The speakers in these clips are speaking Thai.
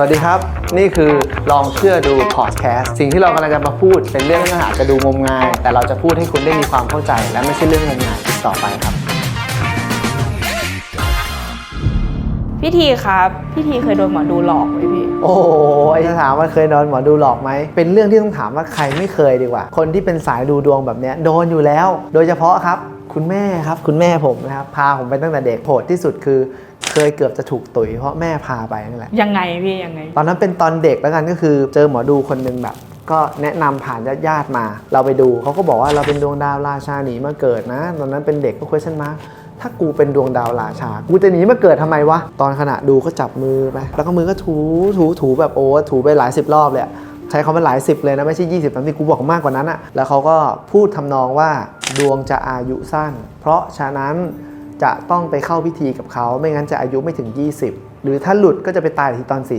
วัสดีครับ นี่คือลองเชื่อดูพอดแคสต์สิ่งที่เรากำลังจะมาพูดเป็นเรื่องที่อาจจะดูงมงาย แต่เราจะพูดให้คุณได้มีความเข้าใจ และไม่ใช่เรื่องงมงายอีกต่อไปครับ พี่ทีครับ พี่ทีเคยโดนหมอดูหลอกไหมพี่ โอ้ยจะถามว่าเคยโดนหมอดูหลอกไหม เป็นเรื่องที่ต้องถามว่าใครไม่เคยดีกว่า คนที่เป็นสายดูดวงแบบเนี้ยโดนอยู่แล้ว โดยเฉพาะครับ คุณแม่ครับ คุณแม่ผมนะครับพาผมไปตั้งแต่เด็กโหดที่สุดคือ เคยเกือบจะถูกตุ๋ยเพราะแม่พาไปนั่นแหละ ยังไงพี่ยังไง ตอนนั้นเป็นตอนเด็กแล้วกันก็คือเจอหมอดูคนหนึ่งแบบ ก็แนะนำผ่านญาติๆมา เราไปดูเขาก็บอกว่าเราเป็นดวงดาวราชาหนีมาเกิดนะ ตอนนั้นเป็นเด็กก็ question mark ถ้ากูเป็นดวงดาวราชา กูจะหนีมาเกิดทำไมวะ ตอนขณะดูก็จับมือไป แล้วก็มือก็ถูถูถูแบบโอ้ถูไปหลายสิบรอบเลยอะใช้คำว่าหลายสิบเลยนะไม่ใช่20ตามที่กูบอกมากกว่านั้นอะแล้วเขาก็พูดทำนองว่าดวงจะอายุสั้น เพราะฉะนั้น จะต้องไปเข้าพิธีกับเขา ไม่งั้นจะอายุไม่ถึง 20 หรือถ้าหลุดก็จะไปตายที่ตอน 40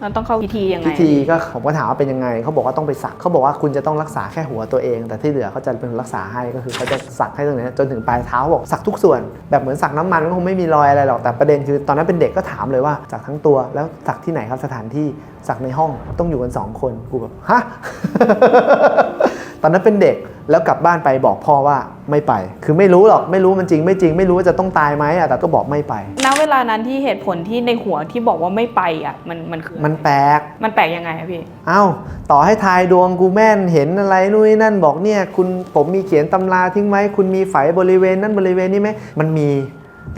เราต้องเข้าพิธียังไงพิธีก็ผมก็ถามว่าเป็นยังไง เขาบอกว่าต้องไปสักเขาบอกว่าคุณจะต้องรักษาแค่หัวตัวเอง แต่ที่เหลือเขาจะเป็นคนรักษาให้ก็คือเขาจะสักให้ตรงนี้จนถึงปลายเท้าบอกสักทุกส่วน แบบเหมือนสักน้ำมันก็คงไม่มีรอยอะไรหรอกแต่ประเด็นคือ ตอนนั้นเป็นเด็กก็ถามเลยว่าสักทั้งตัวแล้วสักที่ไหนครับสถานที่สักในห้องต้องอยู่กันสองคนกูแบบฮะตอนนั้นเป็นเด็ก แล้วกลับบ้านไปบอกพ่อว่าไม่ไป คือไม่รู้หรอกไม่รู้มันจริง ไม่จริง ไม่รู้ว่าจะต้องตายไหมอะแต่ก็บอกไม่ไป ณเวลานั้นที่เหตุผลที่ในหัวที่บอกว่าไม่ไปอะมันมันคือมันแปลก มันแปลกยังไงอะพี่ เอ้า ต่อให้ทายดวงกูแม่นเห็นอะไรนู่นนนั่นบอกเนี่ย คุณผมมีเขียนตำราทิ้งไหมคุณมีไฝบริเวณนั้นบริเวณนี้ไหมมันมี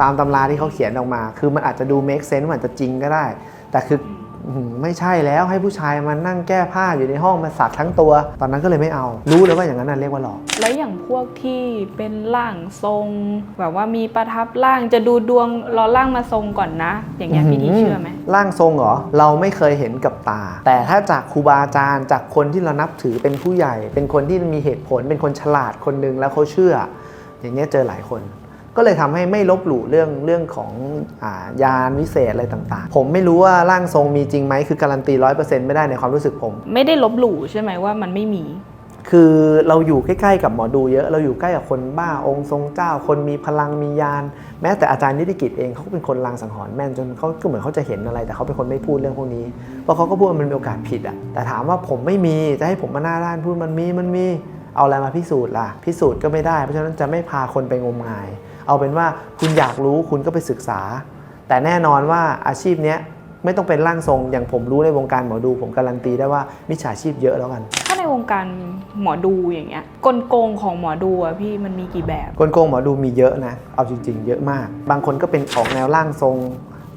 ตามตำราที่เขาเขียนออกมา คือมันอาจจะดู make sense มันอาจจะจริงก็ได้ แต่คืออื้อหือ ไม่ใช่แล้วให้ผู้ชายมานั่งแก้ผ้าอยู่ในห้องมาสักทั้งตัว ตอนนั้นก็เลยไม่เอา รู้เลยว่าอย่างนั้นน่ะเรียกว่าหลอก แล้วอย่างพวกที่เป็นร่างทรง แบบว่ามีประทับร่างจะดูดวงรอร่างมาทรงก่อนนะ อย่างเงี้ยพี่ทีเชื่อไหมร่างทรงเหรอเราไม่เคยเห็นกับตา แต่ถ้าจากครูบาอาจารย์ จากคนที่เรานับถือเป็นผู้ใหญ่ เป็นคนที่มีเหตุผลเป็นคนฉลาดคนหนึ่งแล้วเขาเชื่อ อย่างเงี้ยเจอหลายคน ก็เลยทำให้ไม่ลบหลู่เรื่องเรื่องของอายานวิเศษอะไรต่างๆ ผมไม่รู้ว่าร่างทรงมีจริงไหมคือการันตีร้อยเปอร์เซ็นต์ไม่ได้ในความรู้สึกผม ไม่ได้ลบหลู่ใช่ไหมว่ามันไม่มี คือเราอยู่ใกล้ๆกับหมอดูเยอะ เราอยู่ใกล้กับคนบ้าองค์ทรงเจ้า คนมีพลังมียาน แม้แต่อาจารย์นิติกิจเองเขาก็เป็นคนลางสังหรณ์แม่นจนเขาก็เหมือนเขาจะเห็นอะไร แต่เขาเป็นคนไม่พูดเรื่องพวกนี้เพราะเขาก็พูดว่ามันมีโอกาสผิดอะแต่ถามว่าผมไม่มีจะให้ผมมาหน้าด้านพูดมันมีมันมีเอาอะไรมาพิสูจน์ล่ะพิสูจน์ก็ไม่ได้เพราะฉะนั้นจะไม่พาคนไปงมงาย เอาเป็นว่าคุณอยากรู้คุณก็ไปศึกษา แต่แน่นอนว่าอาชีพเนี้ยไม่ต้องเป็นร่างทรงอย่างผมรู้ในวงการหมอดู ผมการันตีได้ว่ามิจฉาชีพเยอะแล้วกัน ถ้าในวงการหมอดูอย่างเงี้ยกลโกงของหมอดูอะพี่มันมีกี่แบบกลโกงหมอดูมีเยอะนะ เอาจริง ๆ เยอะมาก บางคนก็เป็นออกแนวร่างทรง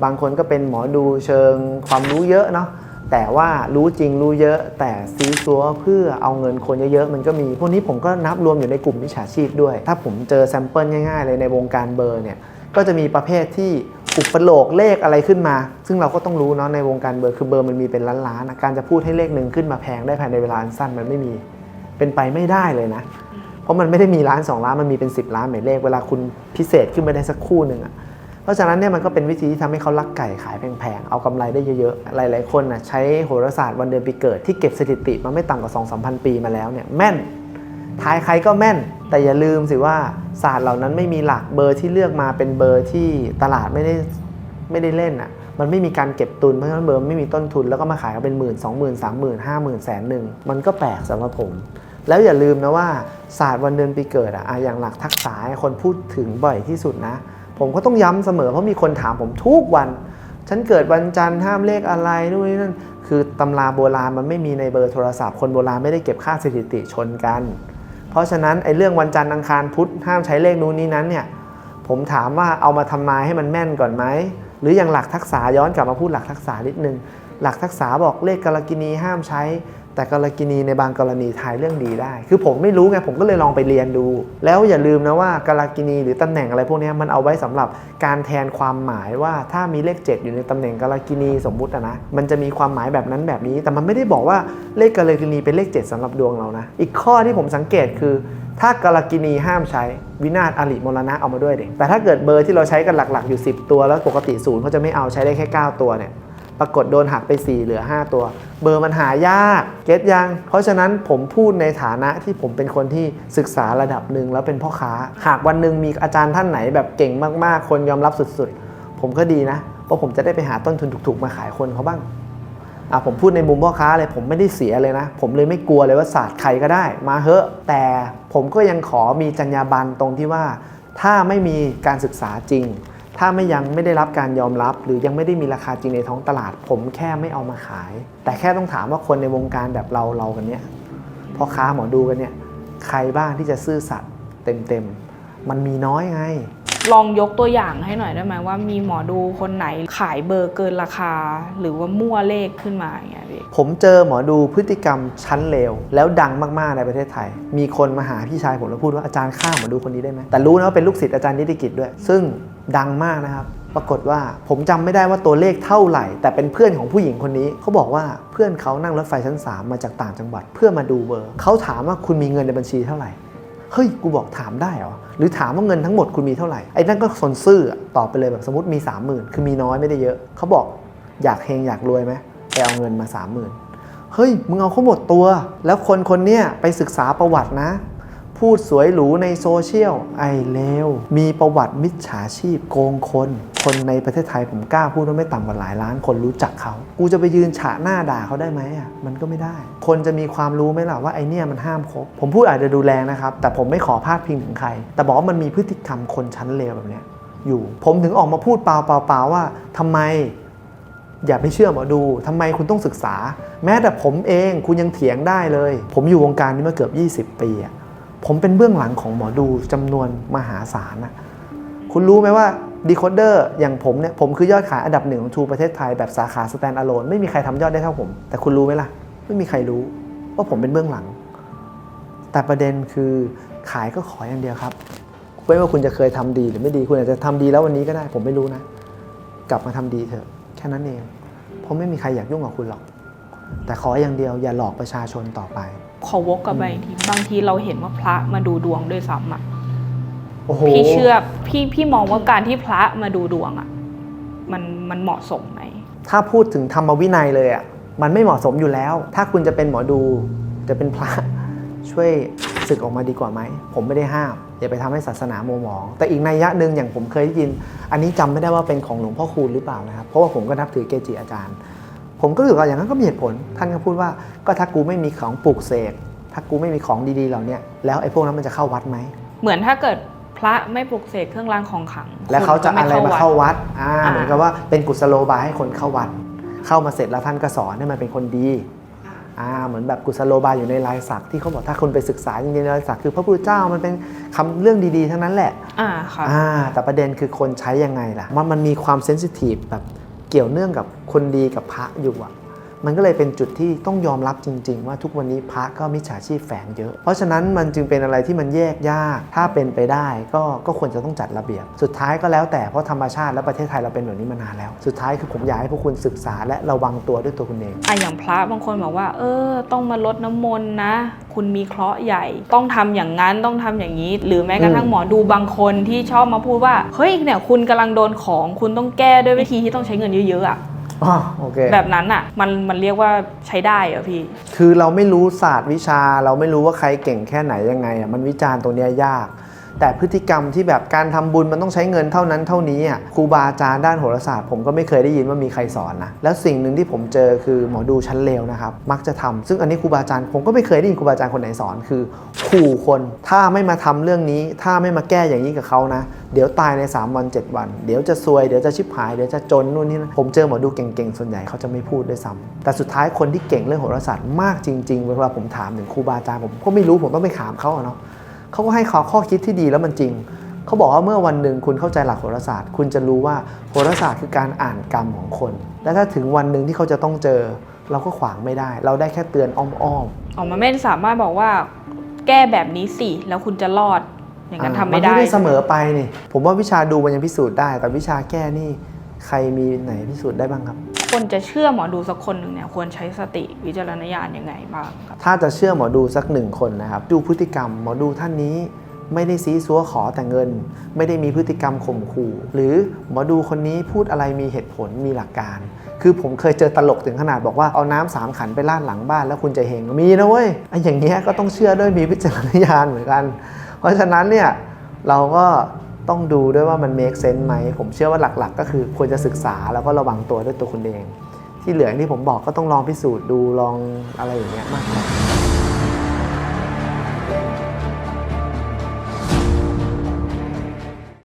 บางคนก็เป็นหมอดูเชิงความรู้เยอะเนาะ แต่ว่ารู้จริงรู้เยอะ แต่ซีซัวเพื่อเอาเงินคนเยอะๆมันก็มี พวกนี้ผมก็นับรวมอยู่ในกลุ่มมิจฉาชีพด้วย ถ้าผมเจอแซมเปิลง่ายๆเลยในวงการเบอร์เนี่ยก็จะมีประเภทที่อุปโลกเลขอะไรขึ้นมา ซึ่งเราก็ต้องรู้เนาะในวงการเบอร์คือเบอร์มันมีเป็นล้านๆอะการจะพูดให้เลขหนึ่งขึ้นมาแพงได้ภายในเวลาอันสั้นมันไม่มีเป็นไปไม่ได้เลยนะ เพราะมันไม่ได้มีล้าน2ล้านมันมีเป็น 10 ล้านหมายเลขเวลาคุณพิเศษขึ้นไปได้สักคู่หนึ่งอะ เพราะฉะนั้นเนี่ยมันก็เป็นวิธีที่ทำให้เขาลักไก่ขายแพงๆ เอากำไรได้เยอะๆ หลายๆคนนะใช้โหราศาสตร์วันเดือนปีเกิดที่เก็บสถิติมาไม่ต่ำกว่า2 3 0 0 ปีมาแล้วเนี่ยแม่นทายใครก็แม่น แต่อย่าลืมสิว่าศาสตร์เหล่านั้นไม่มีหลักเบอร์ที่เลือกมาเป็นเบอร์ที่ตลาดไม่ได้ไม่ได้เล่นอะมันไม่มีการเก็บตุนเพราะฉะนั้นเบอร์ไม่มีต้นทุนแล้วก็มาขายกันเป็นหมื่นสองหมื่นสามหมื่นห้าหมื่นแสนหนึ่งมันก็แปลกสำหรับผม แล้วอย่าลืมนะว่าศาสตร์วันเดือนปีเกิดอะ่ะอย่างหลักทักษะคนพูดถึงบ่อยที่สุดนะ ผมก็ต้องย้ำเสมอเพราะมีคนถามผมทุกวัน ฉันเกิดวันจันทร์ห้ามเลขอะไรนู่นนี่นั่นคือตำราโบราณมันไม่มีในเบอร์โทรศัพท์คนโบราณไม่ได้เก็บค่าสถิติชนกัน เพราะฉะนั้นไอ้เรื่องวันจันทร์อังคารพุธห้ามใช้เลขนู้นนี้นั้นเนี่ยผมถามว่าเอามาทำนายให้มันแม่นก่อนไหมหรืออย่างหลักทักษะย้อนกลับมาพูดหลักทักษะนิดนึงหลักทักษะบอกเลขกาลกินีห้ามใช้ แต่กาลกินีในบางกรณีทายเรื่องดีได้ คือผมไม่รู้ไงผมก็เลยลองไปเรียนดู แล้วอย่าลืมนะว่ากาลกินีหรือตำแหน่งอะไรพวกนี้มันเอาไว้สำหรับการแทนความหมายว่าถ้ามีเลข 7 อยู่ในตำแหน่งกาลกินีสมมุตินะมันจะมีความหมายแบบนั้นแบบนี้ แต่มันไม่ได้บอกว่าเลขกาลกินีเป็นเลข 7สำหรับดวงเรานะอีกข้อที่ผมสังเกตคือ ถ้ากาลกินีห้ามใช้วินาศอริมรณะเอามาด้วยเด็กแต่ถ้าเกิดเบอร์ที่เราใช้กันหลักๆอยู่ 10 ตัวแล้วปกติศูนย์เขาจะไม่เอาใช้ได้แค่ 9 ตัวเนี่ย ปรากฏโดนหักไป 4 เหลือ 5 ตัว เบอร์มันหายากเก็ตยัง เพราะฉะนั้นผมพูดในฐานะที่ผมเป็นคนที่ศึกษาระดับหนึ่งแล้วเป็นพ่อค้า หากวันหนึ่งมีอาจารย์ท่านไหนแบบเก่งมากๆ คนยอมรับสุดๆ ผมก็ดีนะ เพราะผมจะได้ไปหาต้นทุนถูกๆ มาขายคนเขาบ้างอะผมพูดในมุมพ่อค้าเลยผมไม่ได้เสียเลยนะ ผมเลยไม่กลัวเลยว่าศาสตร์ใครก็ได้ มาเหอะแต่ผมก็ยังขอมีจรรยาบรรณตรงที่ว่า ถ้าไม่มีการศึกษาจริง ถ้าไม่ยังไม่ได้รับการยอมรับ หรือยังไม่ได้มีราคาจริงในท้องตลาด ผมแค่ไม่เอามาขาย แต่แค่ต้องถามว่าคนในวงการแบบเราเรากันเนี้ยพ่อค้าหมอดูกันเนี่ยใครบ้างที่จะซื่อสัตย์เต็มๆ มันมีน้อยไง ลองยกตัวอย่างให้หน่อยได้ไหมว่ามีหมอดูคนไหนขายเบอร์เกินราคา หรือว่ามั่วเลขขึ้นมาอย่างเงี้ยพี่ผมเจอหมอดูพฤติกรรมชั้นเลวแล้วดังมากๆในประเทศไทย มีคนมาหาพี่ชายผมแล้วพูดว่าอาจารย์ฆ่าหมอดูคนนี้ได้ไหมแต่รู้นะว่าเป็นลูกศิษย์อาจารย์นิติกิจด้วย ซึ่ง ดังมากนะครับ ปรากฏว่าผมจำไม่ได้ว่าตัวเลขเท่าไหร่ แต่เป็นเพื่อนของผู้หญิงคนนี้เขาบอกว่าเพื่อนเขานั่งรถไฟชั้น 3 มาจากต่างจังหวัด เพื่อมาดูเบอร์เขาถามว่าคุณมีเงินในบัญชีเท่าไหร่เฮ้ย กูบอกถามได้เหรอ หรือถามว่าเงินทั้งหมดคุณมีเท่าไหร่ ไอ้นั่นก็สนซื่อตอบไปเลยแบบสมมติมี 30,000 คือมีน้อยไม่ได้เยอะ เขาบอกอยากเฮงอยากรวยไหมไปเอาเงินมา 30,000 เฮ้ย มึงเอาเขาหมดตัว แล้วคนคนเนี้ยไปศึกษาประวัตินะ พูดสวยหรูในโซเชียลไอเลวมีประวัติมิจฉาชีพโกงคน คนในประเทศไทยผมกล้าพูดว่าไม่ต่ำกว่าหลายล้านคนรู้จักเขา กูจะไปยืนฉะหน้าด่าเขาได้ไหมอะมันก็ไม่ได้ คนจะมีความรู้ไหมล่ะว่าไอเนี่ยมันห้ามคบผมพูดอาจจะดูแรงนะครับ แต่ผมไม่ขอพาดพิงถึงใคร แต่บอกว่ามันมีพฤติกรรมคนชั้นเลวแบบเนี้ยอยู่ ผมถึงออกมาพูดเปล่าๆๆว่าทำไมอย่าไปเชื่อหมอดูทำไมคุณต้องศึกษา แม้แต่ผมเองคุณยังเถียงได้เลย ผมอยู่วงการนี้มาเกือบ 20 ปีอะ ผมเป็นเบื้องหลังของหมอดูจำนวนมหาศาลนะคุณรู้ไหมว่าดีโคเดอร์อย่างผมเนี่ย ผมคือยอดขายอันดับหนึ่งของทูประเทศไทยแบบสาขาสแตนด์อะโลนไม่มีใครทำยอดได้เท่าผม แต่คุณรู้ไหมล่ะ ไม่มีใครรู้ว่าผมเป็นเบื้องหลัง แต่ประเด็นคือขายก็ขออย่างเดียวครับไม่ว่าคุณจะเคยทำดีหรือไม่ดีคุณอาจจะทำดีแล้ววันนี้ก็ได้ ผมไม่รู้นะ กลับมาทำดีเถอะ แค่นั้นเองเพราะไม่มีใครอยากยุ่งกับคุณหรอก แต่ขออย่างเดียวอย่าหลอกประชาชนต่อไป ขอวกกลับไปอีกทีบางทีเราเห็นว่าพระมาดูดวงด้วยซ้ำอะโอ้โหพี่เชื่อพี่พี่มองว่าการที่พระมาดูดวงอะมันมันเหมาะสมไหมถ้าพูดถึงธรรมวินัยเลยอะมันไม่เหมาะสมอยู่แล้ว ถ้าคุณจะเป็นหมอดูจะเป็นพระช่วยศึกออกมาดีกว่าไหม ผมไม่ได้ห้าม อย่าไปทำให้ศาสนาโมวหมอง แต่อีกนัยยะหนึ่งอย่างผมเคยได้ยิน อันนี้จำไม่ได้ว่าเป็นของหลวงพ่อคูณหรือเปล่านะครับ เพราะว่าผมก็นับถือเกจิอาจารย์ ผมก็รู้สึกว่าอย่างนั้นก็มีเหตุผล ท่านก็พูดว่าก็ถ้ากูไม่มีของปลูกเสกถ้ากูไม่มีของดีๆเหล่าเนี้ยแล้วไอ้พวกนั้นมันจะเข้าวัดไหมเหมือนถ้าเกิดพระไม่ปลุกเสกเครื่องรางของขลัง แล้วเขาจะคนอะไรก็มาวัดเข้าวัดอ่าอ่าเหมือนกับว่าเป็นกุศโลบายให้คนเข้าวัด เข้ามาเสร็จแล้วท่านก็สอนให้มันเป็นคนดีอ่าเหมือนแบบกุศโลบายอยู่ในลายศักดิ์ที่เขาบอกถ้าคุณไปศึกษาจริงๆในลายศักดิ์คือพระพุทธเจ้ามันเป็นคำเรื่องดีๆทั้งนั้นแหละอ่าค่ะอ่าแต่ประเด็นคือคนใช้ยังไงล่ะมันมันมีความเซนซิทีฟแบบ เกี่ยวเนื่องกับคนดีกับพระอยู่อะมันก็เลยเป็นจุดที่ต้องยอมรับจริง ๆ ว่าทุกวันนี้พระก็มิจฉาชีพแฝงเยอะ เพราะฉะนั้นมันจึงเป็นอะไรที่มันแยกยาก ถ้าเป็นไปได้ก็ก็ควรจะต้องจัดระเบียบ สุดท้ายก็แล้วแต่เพราะธรรมชาติและประเทศไทยเราเป็นแบบนี้มานานแล้ว สุดท้ายคือผมอยากให้พวกคุณศึกษาและระวังตัวด้วยตัวคุณเองอะอย่างพระบางคนบอกว่า เออ ต้องมาลดน้ำมนต์นะ คุณมีเคราะห์ใหญ่ ต้องทำอย่างนั้นต้องทำอย่างนี้ หรือแม้กระทั่งอืมหมอดูบางคนที่ชอบมาพูดว่าเฮ้ยเนี่ยคุณกำลังโดนของคุณต้องแก้ด้วยวิธีที่ต้องใช้เงินเยอะๆอะอ๋อโอเคแบบนั้นอะมันมันเรียกว่าใช้ได้เหรอพี่ คือเราไม่รู้ศาสตร์วิชา เราไม่รู้ว่าใครเก่งแค่ไหนยังไงอะมันวิจารณ์ตรงเนี้ยยาก แต่พฤติกรรมที่แบบการทำบุญมันต้องใช้เงินเท่านั้นเท่านี้อะครูบาอาจารย์ด้านโหราศาสตร์ผมก็ไม่เคยได้ยินว่ามีใครสอนนะแล้วสิ่งหนึ่งที่ผมเจอคือหมอดูชั้นเลวนะครับมักจะทำซึ่งอันนี้ครูบาอาจารย์ผมก็ไม่เคยได้ยินครูบาอาจารย์คนไหนสอนคือขู่คนถ้าไม่มาทำเรื่องนี้ ถ้าไม่มาแก้อย่างนี้กับเขานะ เดี๋ยวตายใน 3 วัน 7 วัน เดี๋ยวจะซวยเดี๋ยวจะชิบหายเดี๋ยวจะจนนู่นนี่นะผมเจอหมอดูเก่งๆส่วนใหญ่เขาจะไม่พูดด้วยซ้ำแต่สุดท้ายคนที่เก่งเรื่องโหราศาสตร์มากจริงๆเวลาผมถามถึงครูบาอาจารย์ผมก็ไม่รู้ผมต้องไปถามเขาเนาะ เขาก็ให้ข้อข้อคิดที่ดีแล้วมันจริง เขาบอกว่าเมื่อวันหนึ่งคุณเข้าใจหลักโหราศาสตร์ คุณจะรู้ว่าโหราศาสตร์คือการอ่านกรรมของคน และถ้าถึงวันหนึ่งที่เขาจะต้องเจอ เราก็ขวางไม่ได้ เราได้แค่เตือนอ้อมออกมาไม่สามารถบอกว่า แก้แบบนี้สิแล้วคุณจะรอดอย่างๆนั้นอ่าทำมัไม่นได้ไม่ได้เสมอไปนี่ผมว่าวิชาดูมันยังพิสูจน์ได้ แต่วิชาแก้นี่ใครมีไหนพิสูจน์ได้บ้างครับ คนจะเชื่อหมอดูสักคนหนึ่งเนี่ยควรใช้สติวิจารณญาณยังไงบ้างครับถ้าจะเชื่อหมอดูสักหนึ่งคนนะครับ ดูพฤติกรรมหมอดูท่านนี้ไม่ได้ซีซัวขอแต่เงิน ไม่ได้มีพฤติกรรมข่มขู่ หรือหมอดูคนนี้พูดอะไรมีเหตุผลมีหลักการ คือผมเคยเจอตลกถึงขนาดบอกว่าเอาน้ำสามขันไปลาดหลังบ้านแล้วคุณจะเฮงมีนะเว้ยไอ้อย่างเงี้ยก็ต้องเชื่อด้วยมีวิจารณญาณเหมือนกัน เพราะฉะนั้นเนี่ยเราก็ ต้องดูด้วยว่ามัน make sense ไหม ผมเชื่อว่าหลักๆ ก็คือควรจะศึกษาแล้วก็ระวังตัวด้วยตัวคุณเอง ที่เหลืออย่างที่ผมบอกก็ต้องลองพิสูจน์ดูลองอะไรอย่างเงี้ยมากกว่า